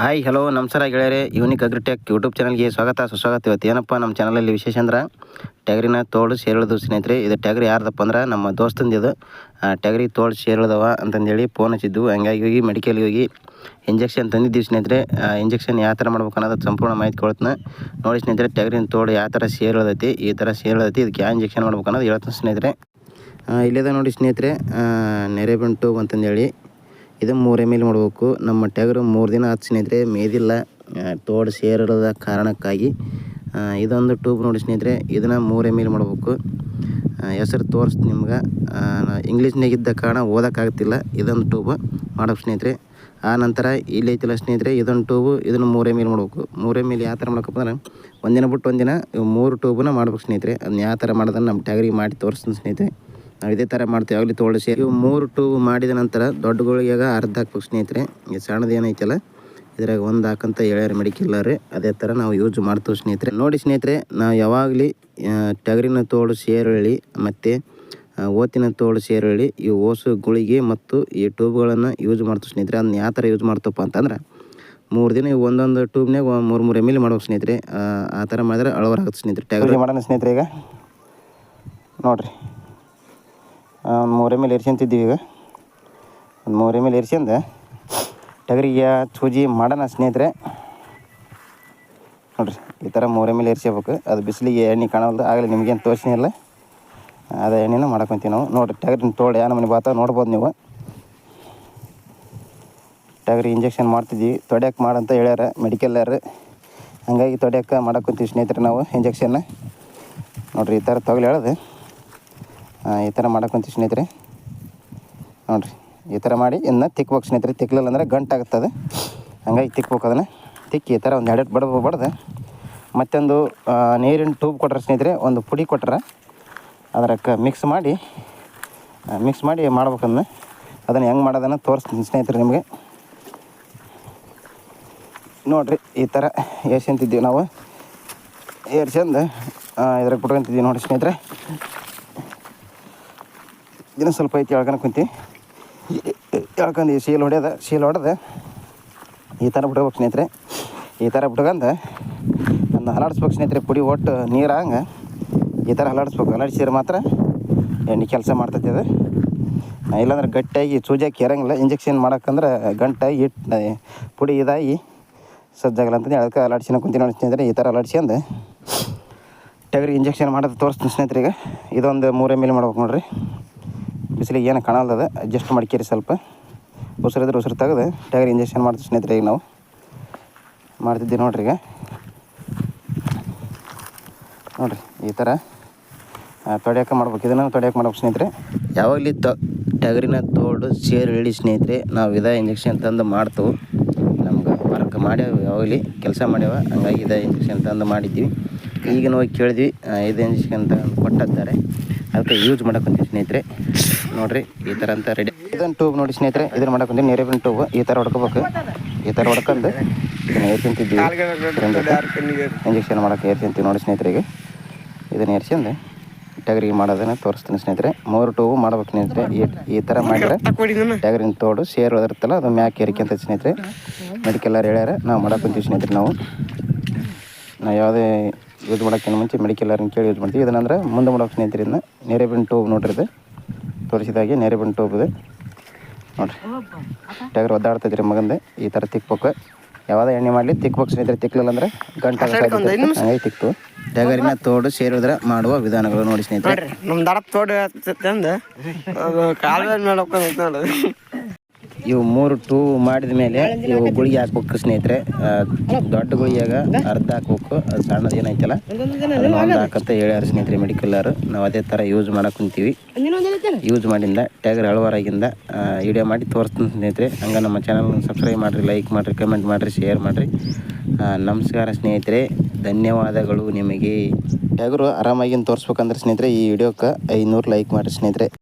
Hi hello ನಮಸ್ಕಾರ ಗೆಳೆಯರೆ. Unique agritech YouTube ಚಾನಲ್ಗೆ ಸ್ವಾಗತ. ಸುಸ್ವಾಗತ ಇವತ್ತು. ಏನಪ್ಪ, ನಮ್ಮ ಚಾನಲಲ್ಲಿ ವಿಶೇಷ ಅಂದ್ರೆ ಟ್ಯಾಗ್ರಿನ ತೋಳು ಸೇರಿಳಿದು ಸ್ನೇಹಿತರೆ. ಇದು ಟ್ಯಾಗ್ರಿ ಯಾರ್ದಪ್ಪ ಅಂದ್ರೆ ನಮ್ಮ ದೋಸ್ತಂದು ಇದು ಟ್ಯಾಗ್ರಿ ತೋಳು ಸೇರಿಳಿದವ ಅಂತಂದೇಳಿ ಫೋನ್ ಹಚ್ಚಿದ್ದು ಹಂಗಾಗಿ ಹೋಗಿ ಮೆಡಿಕಲ್ಗೆ ಹೋಗಿ ಇಂಜೆಕ್ಷನ್ ತಂದಿದ್ದೀವಿ ಸ್ನೇಹಿತರೆ. ಇಂಜೆಕ್ಷನ್ ಯಾವ ಥರ ಮಾಡ್ಬೇಕು ಅನ್ನೋದು ಸಂಪೂರ್ಣ ಮಾಹಿತಿ ಕೊಡ್ತೀನಿ. ನೋಡಿ ಸ್ನೇಹಿತರೆ ಟ್ಯಾಗ್ರಿನ ತೋಳು ಯಾವ ಥರ ಸೇರಿಳದೈತಿ, ಈ ಥರ ಸೇರಿಳದೈತಿ, ಇದಕ್ಕೆ ಯಾವ ಇಂಜೆಕ್ಷನ್ ಮಾಡ್ಬೇಕು ಅನ್ನೋದು ಹೇಳ್ತೀನಿ ಸ್ನೇಹಿತರೆ. ಇಲ್ಲಿದೆ ನೋಡಿ ಸ್ನೇಹಿತರೆ ನೆರೆ ಬಂಟು ಅಂತಂದೇಳಿ ಇದು ಮೂರೇ ಎಂ ಎಲ್ ಮಾಡಬೇಕು. ನಮ್ಮ ಟ್ಯಾಗರು ಮೂರು ದಿನ ಹತ್ತು ಸ್ನೇಹಿತರೆ, ಮೇದಿಲ್ಲ ತೋಡ್ ಸೇರಿರದ ಕಾರಣಕ್ಕಾಗಿ ಇದೊಂದು ಟ್ಯೂಬ್ ನೋಡಿ ಸ್ನೇಹಿತರೆ, ಇದನ್ನು ಮೂರೇ ಎಂ ಎಲ್ ಮಾಡಬೇಕು ಹೆಸರು ತೋರಿಸ್ತೀನಿ ನಿಮ್ಗೆ. ಇಂಗ್ಲೀಷ್ನಾಗಿದ್ದ ಕಾರಣ ಓದೋಕ್ಕಾಗ್ತಿಲ್ಲ, ಇದೊಂದು ಟ್ಯೂಬ್ ಮಾಡೋಕೆ ಸ್ನೇಹಿತರೆ. ಆ ನಂತರ ಇಲ್ಲಿ ಐತಿಲ್ಲ ಸ್ನೇಹಿತರೆ, ಇದೊಂದು ಟ್ಯೂಬು ಇದನ್ನು ಮೂರೇ ಎಂ ಎಲ್ ಮೂರೇ ಮೇಲೆ ಯಾವ ಥರ ಮಾಡ್ಬೇಕಪ್ಪ ಅಂದ್ರೆ, ಒಂದಿನ ಬಿಟ್ಟು ಒಂದಿನ ಮೂರು ಟ್ಯೂಬನ್ನ ಮಾಡ್ಬೇಕು ಸ್ನೇಹಿತರೆ. ಅದನ್ನ ಯಾವ ಥರ ಮಾಡೋದನ್ನು ನಮ್ಮ ಟ್ಯಾಗರಿಗೆ ಮಾಡಿ ತೋರಿಸ್ತೀನಿ ಸ್ನೇಹಿತರೆ. ನಾವು ಇದೇ ಥರ ಮಾಡ್ತೀವಿ. ಆಗಲಿ ತೋಳು ಸೇರಿ. ಇವು ಮೂರು ಟೂಬ್ ಮಾಡಿದ ನಂತರ ದೊಡ್ಡ ಗುಳಿಗೆಗ ಅರ್ಧ ಹಾಕ್ಬೇಕು ಸ್ನೇಹಿತರೆ ಈ ಸಣ್ಣದು ಏನೈತಲ್ಲ ಇದ್ರಾಗ ಒಂದು ಹಾಕಂತ ಹೇಳ್ಯಾರ ಮೆಡಿಕಲ್ ರೀ ಅದೇ ಥರ ನಾವು ಯೂಸ್ ಮಾಡ್ತೀವಿ ಸ್ನೇಹಿತರೆ. ನೋಡಿ ಸ್ನೇಹಿತರೆ ನಾವು ಯಾವಾಗಲಿ ಟಗರಿನ ತೋಳು ಸೇರುಳ್ಳಿ ಮತ್ತು ಓತಿನ ತೋಳು ಸೇರುಳ್ಳಿ ಈ ಓಸು ಗುಳಿಗೆ ಮತ್ತು ಈ ಟ್ಯೂಬ್ಗಳನ್ನು ಯೂಸ್ ಮಾಡ್ತೀವಿ ಸ್ನೇಹಿತರೆ. ಅದನ್ನ ಯಾವ ಥರ ಯೂಸ್ ಮಾಡ್ತಪ್ಪ ಅಂತಂದ್ರೆ ಮೂರು ದಿನ ಒಂದೊಂದು ಟ್ಯೂಬ್ನಾಗ ಮೂರು ಮೂರು ಎಂ ಎಲ್ ಮಾಡ್ಬೇಕು ಸ್ನೇಹಿತರೆ. ಆ, ಆ ಥರ ಮಾಡಿದ್ರೆ ಅಳವರಾಗುತ್ತೆ ಸ್ನೇಹಿತರೆ ಟಗರಿ. ಮಾಡೋಣ ಸ್ನೇಹಿತರೆ ಈಗ? ನೋಡಿರಿ. ಒಂದು ಮೂರೇ ಮೇಲೆ ಎಲ್ ಈಗ. ಒಂದು ಮೂರೇ ಮೇಲೆ ಎರ್ಸ್ಯಂದ ಟಗರಿಗೆ ಸೂಜಿ ಮಾಡೋಣ ಸ್ನೇಹಿತರೆ. ನೋಡಿರಿ, ಈ ಥರ ಮೂರೇ ಮೇಲೆ ಇರ್ಸ್ಕೋಬೇಕು ಅದು ಬಿಸಿಲಿಗೆ ಎಣ್ಣೆ ಕಾಣಲ್ದು ಆಗಲಿ ನಿಮಗೇನು ತೋರಿಸ್ನೇ ಇಲ್ಲ. ಅದು ಎಣ್ಣೆನ ಮಾಡ್ಕೊತೀವಿ ನಾವು. ನೋಡಿರಿ, ಟಗರಿನ ತೋಳು ಯಾವ ಮನೆ ಬಾತ ನೋಡ್ಬೋದು ನೀವು. ಟಗರಿ ಇಂಜೆಕ್ಷನ್ ಮಾಡ್ತಿದ್ವಿ ತೊಡ್ಯಕ್ಕೆ ಮಾಡಂತ ಹೇಳ್ಯಾರ ಮೆಡಿಕಲ್ಲಾರ ಹಂಗಾಗಿ ತೊಡ್ಯಕ್ಕೆ ಮಾಡಕ್ಕಂತೀವಿ ಸ್ನೇಹಿತರೆ ನಾವು ಇಂಜೆಕ್ಷನ್ನ. ನೋಡಿರಿ, ಈ ಥರ ತೊಗಲಿ ಹೇಳೋದು. ಈ ಥರ ಮಾಡೋಕ್ಕಂತ ಸ್ನೇಹಿತರೆ. ನೋಡಿರಿ, ಈ ಥರ ಮಾಡಿ ಇನ್ನು ತಿಕ್ಬೇಕು ಸ್ನೇಹಿತರೆ. ತಿಕ್ಕಲಿಲ್ಲ ಅಂದರೆ ಗಂಟಾಗುತ್ತದೆ ಹಂಗಾಗಿ ತಿಕ್ಬೇಕು ಅದನ್ನು. ತಿಕ್ಕಿ ಈ ಥರ ಒಂದು ಎರಡು ಬಡ ಬಡ್ದು. ಮತ್ತೊಂದು ನೀರಿನ ಟ್ಯೂಬ್ ಕೊಟ್ರೆ ಸ್ನೇಹಿತರೆ, ಒಂದು ಪುಡಿ ಕೊಟ್ರೆ ಅದಕ್ಕೆ ಮಿಕ್ಸ್ ಮಾಡಿ ಮಿಕ್ಸ್ ಮಾಡಿ ಮಾಡ್ಬೇಕನ್ನ ಅದನ್ನು. ಹೆಂಗೆ ಮಾಡೋದನ್ನು ತೋರಿಸ್ತೀನಿ ಸ್ನೇಹಿತರೆ ನಿಮಗೆ. ನೋಡಿರಿ, ಈ ಥರ ಏರ್ಸ್ಕೊಂತಿದ್ದೀವಿ ನಾವು. ಏರ್ಸ್ಕೊಂಡು ಇದ್ರಾಗ ಬಿಟ್ಕೊಂತಿದ್ದೀವಿ ನೋಡಿ ಸ್ನೇಹಿತರೆ. ದಿನ ಸ್ವಲ್ಪ ಐತಿ ಎಳ್ಕೊಂಡು ಕುಂತಿ. ಎಳ್ಕೊಂಡು ಶೀಲ್ ಹೊಡೆಯದ ಸೀಲ್ ಹೊಡೆದು ಈ ಥರ ಬಿಡ್ಬೇಕು ಸ್ನೇಹಿತರೆ. ಈ ಥರ ಬಿಟ್ಕೊಂಡು ಅದನ್ನ ಹಲಾಡಿಸ್ಬೇಕು ಸ್ನೇಹಿತರೆ, ಪುಡಿ ಒಟ್ಟು ನೀರು ಹಂಗೆ ಈ ಥರ ಹಲಾಡಿಸ್ಬೇಕು. ಹಲಾಡಿಸಿದ್ರೆ ಮಾತ್ರ ಎಣ್ಣೆ ಕೆಲಸ ಮಾಡ್ತೈತಿ ಅದು. ಇಲ್ಲಾಂದ್ರೆ ಗಟ್ಟಿಯಾಗಿ ಸೂಜಾಕಿ ಇರಂಗಿಲ್ಲ ಇಂಜೆಕ್ಷನ್ ಮಾಡಕ್ಕಂದ್ರೆ ಗಂಟಾಗಿ ಇಟ್ಟು ಪುಡಿ ಇದಾಗಿ ಸಜ್ಜಾಗಲ್ಲ ಅಂತಂದು ಅದಕ್ಕೆ ಅಲಾಡ್ಸಿನ ಕುಂತೀನಿ ನೋಡಿ ಸ್ನೇಹಿತರೆ, ಈ ಥರ ಅಲಾಡ್ಸ್ಕೊಂಡು ಟಗರಿ ಇಂಜೆಕ್ಷನ್ ಮಾಡೋದು ತೋರಿಸ್ತೀನಿ ಸ್ನೇಹಿತರಿಗೆ ಇದೊಂದು ಮೂರು ಎಂ ಎಲ್ ಮಾಡ್ಬೇಕು ನೋಡ್ರಿ. ಬಿಸಿಲಿಗೆ ಏನು ಕಾಣಲ್ಲದ ಅಡ್ಜಸ್ಟ್ ಮಾಡ್ಕೇರಿ ಸ್ವಲ್ಪ. ಉಸಿರಿದ್ರೆ ಉಸಿರು ತೆಗೆದು ಟಗರಿ ಇಂಜೆಕ್ಷನ್ ಮಾಡ್ತೀವಿ ಸ್ನೇಹಿತರೆ ಈಗ ನಾವು. ಮಾಡ್ತಿದ್ದೀವಿ ನೋಡ್ರಿ ಈಗ. ನೋಡ್ರಿ, ಈ ಥರ ತೊಡ್ಯಾಕೆ ಮಾಡ್ಬೇಕು. ಇದನ್ನು ತೊಡ್ಯಾಕೆ ಮಾಡ್ಬೇಕು ಸ್ನೇಹಿತರೆ. ಯಾವಾಗಲಿ ತೊ, ಟಗರಿನ ತೋಡು, ಸೇರು ಇಳಿ ಸ್ನೇಹಿತರೆ. ನಾವು ಇದ ಇಂಜೆಕ್ಷನ್ ತಂದು ಮಾಡ್ತೇವೆ. ನಮ್ಗೆ ವರ್ಕ್ ಮಾಡ್ಯಾವ ಯಾವಾಗಲಿ, ಕೆಲಸ ಮಾಡ್ಯಾವ. ಹಂಗಾಗಿ ಇದ ಇಂಜೆಕ್ಷನ್ ತಂದು ಮಾಡಿದ್ದೀವಿ. ಈಗ ಹೋಗಿ ಕೇಳಿದ್ವಿ ಇದು ಇಂಜೆಕ್ಷನ್ ತಂದು ಕೊಟ್ಟಿದ್ದಾರೆ ಅದಕ್ಕೆ ಯೂಸ್ ಮಾಡಕ್ಕಂತೀವಿ ಸ್ನೇಹಿತರೆ. ನೋಡ್ರಿ, ಈ ಥರ ಅಂತ ರೆಡಿ ಇದನ್ನು ಟ್ಯೂಬ್ ನೋಡಿ ಸ್ನೇಹಿತರೆ ಇದನ್ನು ಮಾಡಕ್ಕಂತೀವಿ ನೀರಿನ ಟ್ಯೂಬ್ ಈ ಥರ ಹೊಡ್ಕೋಬೇಕು. ಈ ಥರ ಹೊಡ್ಕೊಂಡು ಇದನ್ನು ಏರ್ಸಂತಿದ್ವಿ ಇಂಜೆಕ್ಷನ್ ಮಾಡೋಕೆ ಏರ್ಸಂತೀವಿ ನೋಡಿ ಸ್ನೇಹಿತರಿಗೆ ಇದನ್ನು ಏರ್ಸಂದು ಟಗರಿಗೆ ಮಾಡೋದನ್ನು ತೋರಿಸ್ತೀನಿ ಸ್ನೇಹಿತರೆ. ಮೂರು ಟೂಬು ಮಾಡ್ಬೇಕು ಸ್ನೇಹಿತರೆ. ಈ ತರ ಮಾಡಿದ್ರೆ ಟಗರಿನ ತೋಡು ಸೇರ್ ಇರುತ್ತಲ್ಲ ಅದು ಮ್ಯಾಕ್ ಏರಿಕೆ ಸ್ನೇಹಿತರೆ. ಮೆಡಿಕಲ್ಲಾರು ಹೇಳ್ಯಾರ, ನಾವು ಮಾಡಕ್ಕಂತೀವಿ ಸ್ನೇಹಿತರೆ ನಾವು. ನಾವು ಯಾವುದೇ ಯೂಸ್ ಮಾಡೋಕ್ಕಿಂತ ಮುಂಚೆ ಮೆಡಿಕಲ್ಲಾರನ್ನ ಕೇಳಿ ಯೂಸ್ ಮಾಡ್ತೀವಿ. ಇದನ್ನಂದ್ರೆ ಮುಂದೆ ಮಾಡೋಕೆ ಸ್ನೇಹಿತರಿಂದ ನೇರೆಬಿನ್ ಟೋಬ್ ನೋಡ್ರಿ ಇದು. ತೋರಿಸಿದಾಗೆ ನೇರೆಬಿನ್ ಟೋಬ್ ಇದೆ. ನೋಡ್ರಿ. ಟಗರ್ ಒದ್ದಾಡ್ತೈತ್ರಿ ಮಗಂದೆ. ಈ ಥರ ತಿಕ್ಬೇಕು. ಯಾವಾಗ ಎಣ್ಣೆ ಮಾಡಲಿ ತಿಕ್ಬೇಕು ಸ್ನೇಹಿತರೆ. ತಿಕ್ಕಲಿಲ್ಲ ಅಂದ್ರೆ ಗಂಟೆ ಹಂಗಾಗಿ ತಿಕ್ತು ಟಗರಿನ ತೋಡು ಸೇರಿದ್ರೆ ಮಾಡುವ ವಿಧಾನಗಳು ನೋಡಿ ಸ್ನೇಹಿತರೆ. ನಮ್ಮ ದಡ ತೋಡು ತಂದು ಅದು. ಕಾಲ ಮೇಲೆ ಇವು ಮೂರು ಟೂ ಮಾಡಿದ ಮೇಲೆ ಇವು ಗುಳಿಗೆ ಹಾಕ್ಬೇಕು ಸ್ನೇಹಿತರೆ. ದೊಡ್ಡ ಗುಳಿಯಾಗ ಅರ್ಧ ಹಾಕ್ಬೇಕು, ಅದು ಸಣ್ಣದು ಏನೈತಲ್ಲ, ಅದನ್ನ ಒಂದು ಹಾಕಂತ ಹೇಳ್ಯಾರ ಸ್ನೇಹಿತರೆ ಮೆಡಿಕಲ್ಲಾರು ನಾವು ಅದೇ ಥರ ಯೂಸ್ ಮಾಡಕ್ಕೆ ಕುಂತೀವಿ. ಯೂಸ್ ಮಾಡಿಂದ, ಟ್ಯಾಗರ್ ಹಳವಾರಾಗಿಂದ ವಿಡಿಯೋ ಮಾಡಿ ತೋರಿಸ್ತೀನಿ ಸ್ನೇಹಿತರೆ. ಹಂಗೆ ನಮ್ಮ ಚಾನಲ್ ಸಬ್ಸ್ಕ್ರೈಬ್ ಮಾಡಿರಿ ಲೈಕ್ ಮಾಡಿರಿ ಕಮೆಂಟ್ ಮಾಡಿರಿ ಶೇರ್ ಮಾಡಿರಿ. ನಮಸ್ಕಾರ ಸ್ನೇಹಿತರೆ. ಧನ್ಯವಾದಗಳು ನಿಮಗೆ. ಟ್ಯಾಗರು ಆರಾಮಾಗಿ ತೋರಿಸ್ಬೇಕಂದ್ರೆ ಸ್ನೇಹಿತರೆ, ಈ ವಿಡಿಯೋಕ್ಕೆ ಐನೂರು ಲೈಕ್ ಮಾಡಿರಿ ಸ್ನೇಹಿತರೆ.